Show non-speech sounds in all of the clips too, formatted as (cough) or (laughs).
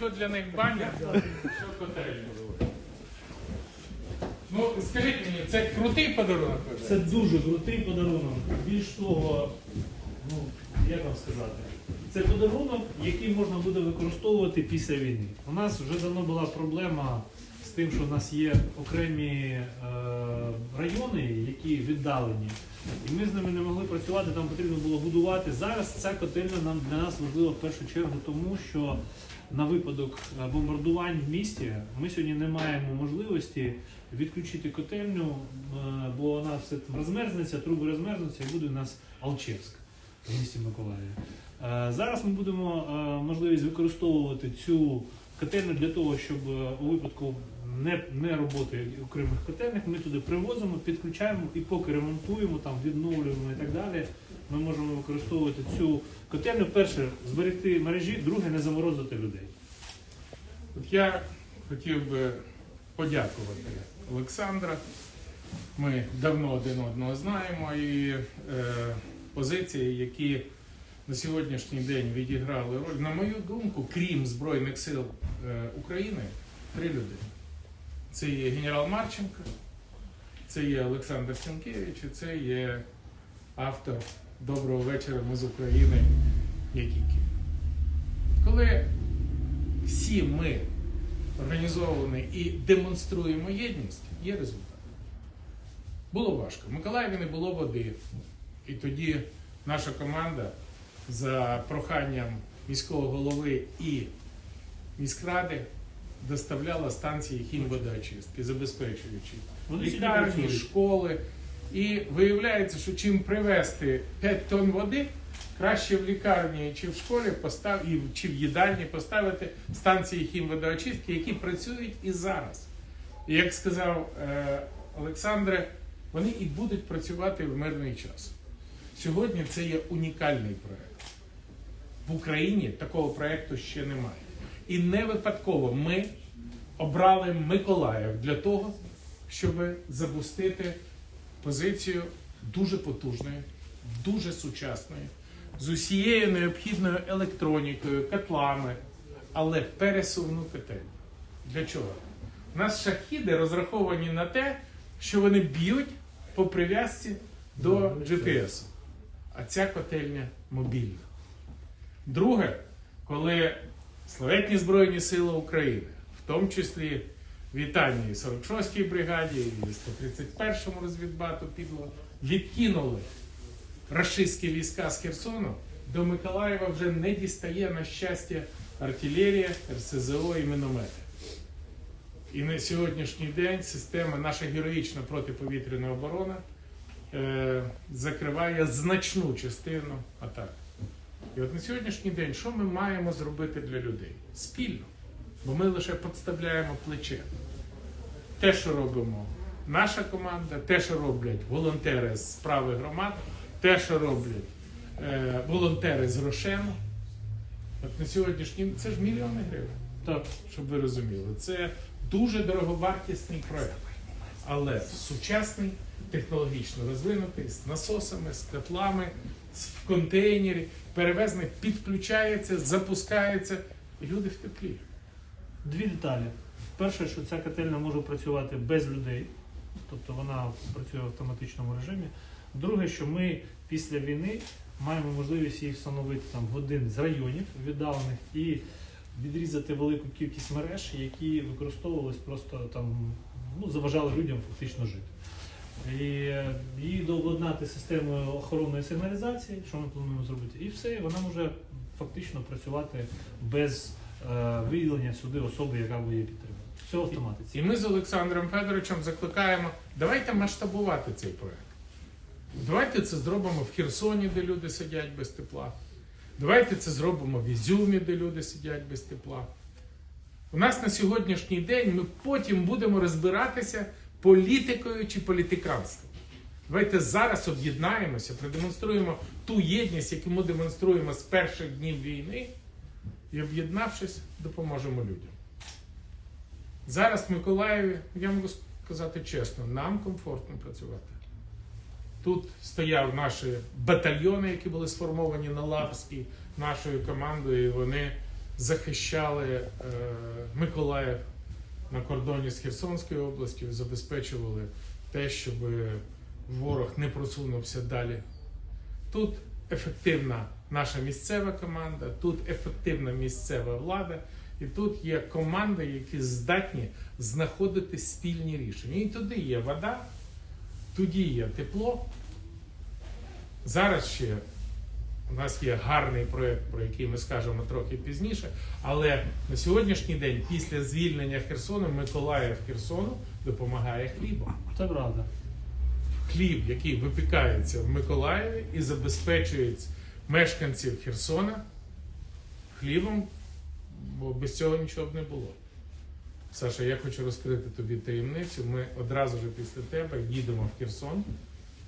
Що для них баня, що котельня. Ну, скажіть мені, це крутий подарунок? Це дуже крутий подарунок. Більш того, ну як вам сказати, це подарунок, який можна буде використовувати після війни. У нас вже давно була проблема з тим, що в нас є окремі е, райони, які віддалені, і ми з ними не могли працювати. Там потрібно було будувати. Зараз ця котельня нам для нас важлива в першу чергу, тому що на випадок е, бомбардувань в місті ми сьогодні не маємо можливості відключити котельню, е, бо вона все розмерзнеться, труби розмерзнуться і буде у нас Алчевськ в місті Миколаєві. Е, Зараз ми будемо можливість використовувати цю котельню для того, щоб у випадку не, не роботи окремих котельних ми туди привозимо, підключаємо і поки ремонтуємо, там відновлюємо і так далі. Ми можемо використовувати цю котельню. Перше, зберегти мережі, друге, не заморозити людей. От я хотів би подякувати Олександра. Ми давно один одного знаємо і е, позиції, які на сьогоднішній день відіграли роль, на мою думку, крім Збройних сил е, України, три людини. Це є генерал Марченко, це є Олександр Сенкевич, і це є автор Доброго вечора ми з України Якіки. Коли всі ми організовані і демонструємо єдність, є результат. Було важко. В Миколаєві не було води. І тоді наша команда за проханням міського голови і міськради доставляла станції хімводоочистки, забезпечуючи лікарні, школи. І виявляється, що чим привезти 5 тонн води, краще в лікарні чи в школі постав, чи в їдальні поставити станції хімводоочистки, які працюють і зараз. І як сказав е, Олександре, вони і будуть працювати в мирний час. Сьогодні це є унікальний проект. В Україні такого проекту ще немає. І не випадково ми обрали Миколаїв для того, щоб запустити позицію дуже потужної, дуже сучасної, з усією необхідною електронікою, котлами, але пересувну котельню. Для чого? У нас шахіди розраховані на те, що вони б'ють по прив'язці до GPS. А ця котельня мобільна. Друге, коли славетні Збройні Сили України, в тому числі вітання і 46-й бригаді, і 131-му розвідбату підло, відкинули рашистські війська з Херсону, до Миколаєва вже не дістає, на щастя, артилерія, РСЗО і міномети. І на сьогоднішній день система, наша героїчна протиповітряна оборона е, закриває значну частину атак. І от на сьогоднішній день, що ми маємо зробити для людей? Спільно. Бо ми лише підставляємо плече. Те, що робимо наша команда, те, що роблять волонтери з справи громад, те, що роблять е, волонтери з Рошену. От на сьогоднішній це ж мільйони гривень. Так, щоб ви розуміли, це дуже дороговартісний проект, але сучасний, технологічно розвинутий, з насосами, з котлами, в контейнері, перевезений, підключається, запускається, люди в теплі. Дві деталі. Перше, що ця котельня може працювати без людей, тобто вона працює в автоматичному режимі. Друге, що ми після війни маємо можливість її встановити там в один з районів віддалених і відрізати велику кількість мереж, які використовувались просто там, ну, заважали людям фактично жити. І її дообладнати системою охоронної сигналізації, що ми плануємо зробити, і все, вона може фактично працювати без е, виділення сюди особи, яка буде її підтримувати. Все в автоматиці. І ми з Олександром Федоровичем закликаємо, давайте масштабувати цей проект. Давайте це зробимо в Херсоні, де люди сидять без тепла. Давайте це зробимо в Ізюмі, де люди сидять без тепла. У нас на сьогоднішній день ми потім будемо розбиратися політикою чи політиканством. Давайте зараз об'єднаємося, продемонструємо ту єдність, яку ми демонструємо з перших днів війни, і об'єднавшись, допоможемо людям. Зараз в Миколаєві, я можу сказати чесно, нам комфортно працювати. Тут стояв наші батальйони, які були сформовані на Лапській нашою командою, і вони захищали е, Миколаїв на кордоні з Херсонською областю, забезпечували те, щоб ворог не просунувся далі. Тут ефективна наша місцева команда, тут ефективна місцева влада, і тут є команди, які здатні знаходити спільні рішення. І туди є вода, тоді є тепло. Зараз ще у нас є гарний проєкт, про який ми скажемо трохи пізніше. Але на сьогоднішній день, після звільнення Херсону, Миколаїв Херсону допомагає хлібом. Це правда. Хліб, який випікається в Миколаєві і забезпечує мешканців Херсона хлібом, бо без цього нічого б не було. Саша, я хочу розкрити тобі таємницю. Ми одразу ж після тебе їдемо в Херсон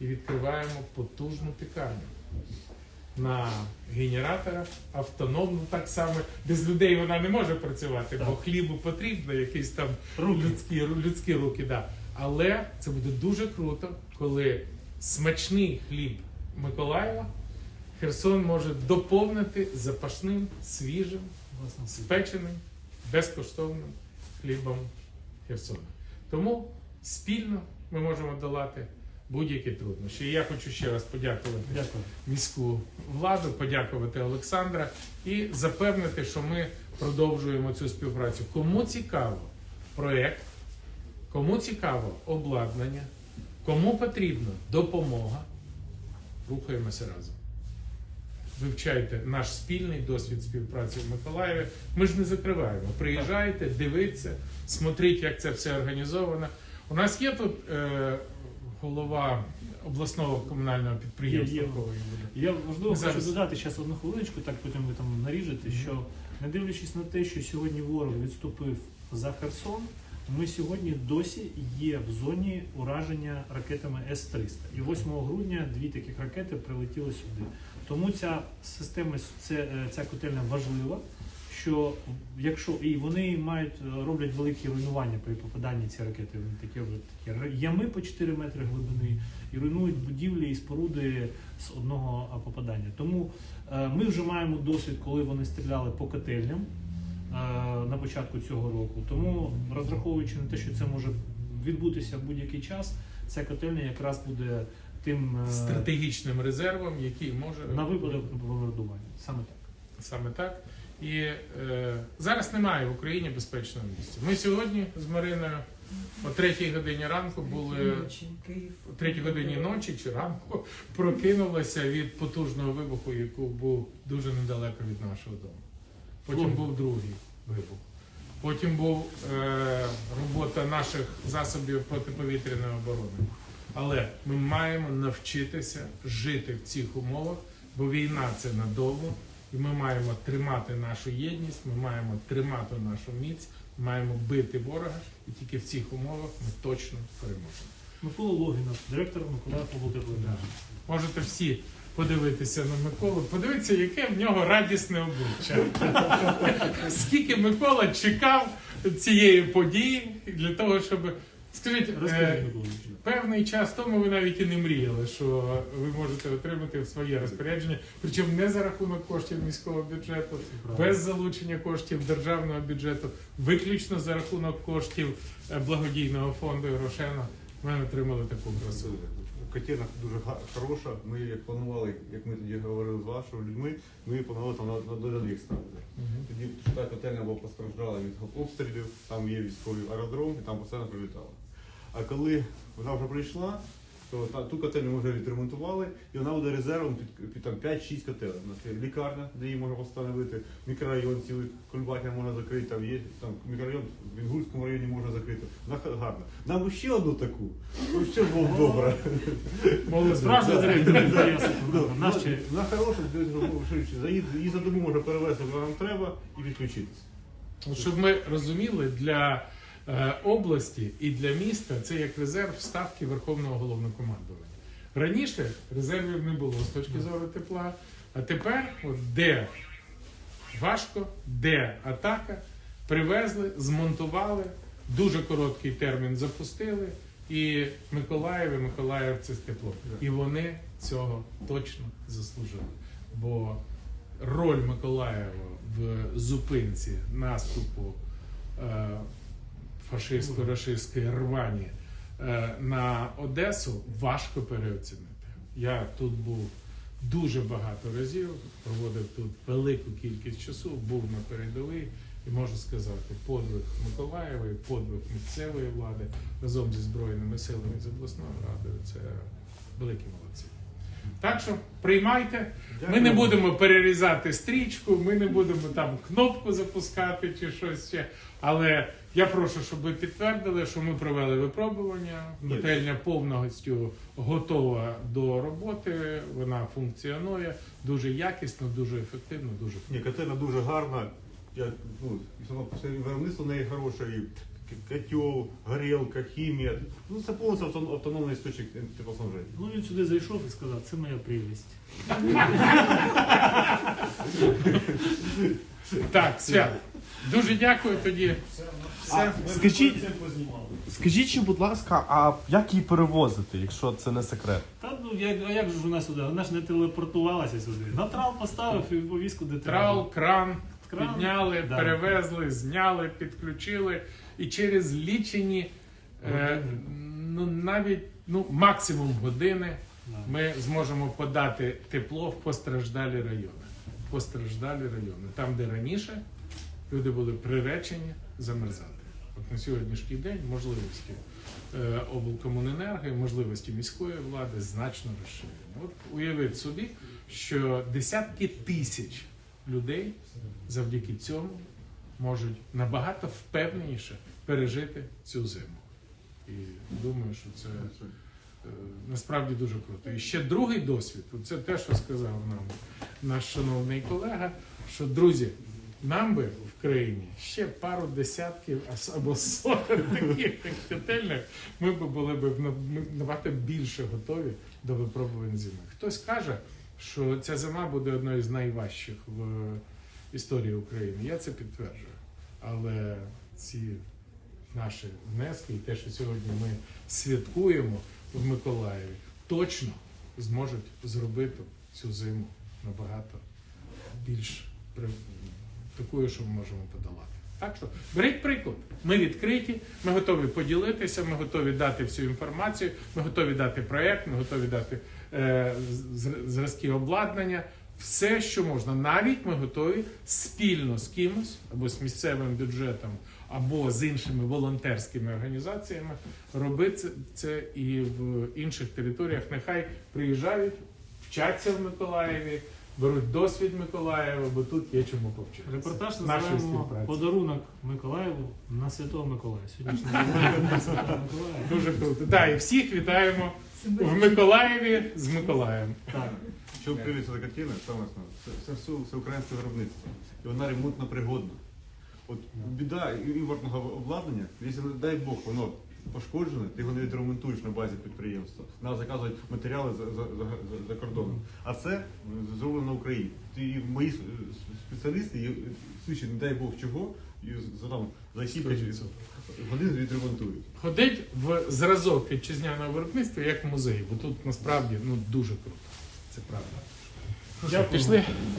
і відкриваємо потужну пікарню на генераторах, автономну так само. Без людей вона не може працювати, бо хлібу потрібно, якісь там Руки. людські, людські руки. Да. Але це буде дуже круто, коли смачний хліб Миколаєва Херсон може доповнити запашним, свіжим, спеченим, безкоштовним хлібом Херсона. Тому спільно ми можемо долати будь-які труднощі. І я хочу ще раз подякувати Дякую. міську владу, подякувати Олександра і запевнити, що ми продовжуємо цю співпрацю. Кому цікаво проєкт, кому цікаво обладнання, кому потрібна допомога, рухаємося разом. Вивчайте наш спільний досвід співпраці в Миколаєві. Ми ж не закриваємо. Приїжджайте, дивіться, смотріть, як це все організовано. У нас є тут е, голова обласного комунального підприємства. Є, є. Я важливо Зараз. хочу додати зараз одну хвилиночку, так потім ви там наріжете, що не дивлячись на те, що сьогодні ворог відступив за Херсон, ми сьогодні досі є в зоні ураження ракетами С-300. І 8 грудня дві таких ракети прилетіли сюди. Тому ця система, це, е, ця котельня важлива. Що якщо і вони мають е, роблять великі руйнування при попаданні ці ракети, вони такі, такі ями по 4 метри глибини і руйнують будівлі і споруди з одного попадання. Тому е, ми вже маємо досвід, коли вони стріляли по котельням е, на початку цього року. Тому розраховуючи на те, що це може відбутися в будь-який час, ця котельня якраз буде тим е, стратегічним резервом, який може на випадок бомбардування. Саме так. Саме так. І е, зараз немає в Україні безпечного місця. Ми сьогодні з Мариною о третій годині ранку були о третій годині ночі чи ранку (laughs) прокинулися від потужного вибуху, який був дуже недалеко від нашого дому. Потім був другий вибух. Потім був е, робота наших засобів протиповітряної оборони. Але ми маємо навчитися жити в цих умовах, бо війна це надовго, і ми маємо тримати нашу єдність, ми маємо тримати нашу міць, маємо бити ворога, і тільки в цих умовах ми точно переможемо. Микола Логінов, директор Миколаїв облтеплення. Можете всі подивитися на Миколу, подивіться, яке в нього радісне обличчя. (laughs) Скільки Микола чекав цієї події для того, щоб. Скажіть, е, певний час тому ви навіть і не мріяли, що ви можете отримати в своє розпорядження, причому не за рахунок коштів міського бюджету, без залучення коштів державного бюджету, виключно за рахунок коштів е, благодійного фонду Грошена. Ми отримали таку красу. Котельна дуже хороша. Ми як планували, як ми тоді говорили з вашими людьми, ми її планували там на, на дорогих ставити. Тоді та котельня була постраждала від обстрілів, там є військовий аеродром і там постійно прилітало. А коли вона вже прийшла, то та, ту котельню ми вже відремонтували, і вона буде резервом під, під там 5-6 котелень. У нас є лікарня, де її можна встановити, мікрорайон цілий Кульбатня можна закрити, там є там мікрорайон в Інгульському районі можна закрити. Вона гарна. Нам ще одну таку, ну ще було б добре. Наш вона- хороша, її за добу можна перевезти, куди нам треба, і відключитися. Щоб ми розуміли, для області і для міста це як резерв ставки Верховного головнокомандування. Раніше резервів не було з точки зору тепла, а тепер, от де важко, де атака, привезли, змонтували, дуже короткий термін запустили, і Миколаїв і Миколаївці з тепло. І вони цього точно заслужили. Бо роль Миколаєва в зупинці наступу е, фашистсько-рашистської рвані е, на Одесу важко переоцінити. Я тут був дуже багато разів, проводив тут велику кількість часу, був на передовій і можу сказати, подвиг Миколаєва, і подвиг місцевої влади разом зі Збройними силами з обласною радою це великі молодці. Так що приймайте. Ми не будемо перерізати стрічку, ми не будемо там кнопку запускати чи щось ще. Але я прошу, щоб ви підтвердили, що ми провели випробування. Ні. Котельня повністю готова до роботи. Вона функціонує дуже якісно, дуже ефективно, дуже Ні, котельна дуже гарна. Я, ну, і сама виробництво в неї хороше, і котел, горілка, хімія. Ну, це повністю авто- автономний істочник теплоснабження. Ну він сюди зайшов і сказав, це моя прелість. так. Свят. Дуже дякую тоді. Все. Скажіть, скажіть, ще, будь ласка, а як її перевозити, якщо це не секрет? Та ну як, а як же ж вона сюди? Вона ж не телепортувалася сюди. На трал поставив і повіз куди треба. Трал, кран, Кран, підняли, да. перевезли, зняли, підключили. І через лічені, е, ну навіть ну, максимум години Да. ми зможемо подати тепло в постраждалі райони. Постраждалі райони. Там, де раніше люди були приречені замерзати. От на сьогоднішній день можливості е, облкомуненерго і можливості міської влади значно розширені. От уявіть собі, що десятки тисяч людей завдяки цьому можуть набагато впевненіше пережити цю зиму. І думаю, що це е, насправді дуже круто. І ще другий досвід це те, що сказав нам наш шановний колега. Що друзі, нам би в країні ще пару десятків або сотень таких котельних, ми б були б набагато більше готові до випробувань зими. Хтось каже, що ця зима буде одною з найважчих в історії України. Я це підтверджую. Але ці наші внески і те, що сьогодні ми святкуємо в Миколаєві, точно зможуть зробити цю зиму набагато більш такою, що ми можемо подолати. Так що беріть приклад. Ми відкриті, ми готові поділитися, ми готові дати всю інформацію, ми готові дати проєкт, ми готові дати е, зразки обладнання. Все, що можна, навіть ми готові спільно з кимось або з місцевим бюджетом, або з іншими волонтерськими організаціями робити це і в інших територіях. Нехай приїжджають, вчаться в Миколаєві, беруть досвід Миколаєва, бо тут є чому повчитися. Репортаж називаємо подарунок Миколаєву на Святого Миколая. Сьогоднішній. (laughs) Дуже круто. Так, і всіх вітаємо в Миколаєві з Миколаєм. Так. Що привіться до котельна, саме основне, це, це все, все українське виробництво. І вона ремонтно пригодна. От біда імпортного обладнання, якщо, дай Бог, воно пошкоджене, ти його не відремонтуєш на базі підприємства. Треба заказувати матеріали за, за, за, за- за кордоном. А це зроблено на Україні. Ти, мої спеціалісти, і, в случаї, не дай Бог чого, і за, там, за кілька годин відремонтують. Ходить в зразок вітчизняного виробництва як в музеї, бо тут насправді ну дуже круто. Це правда. Дякую. Пішли.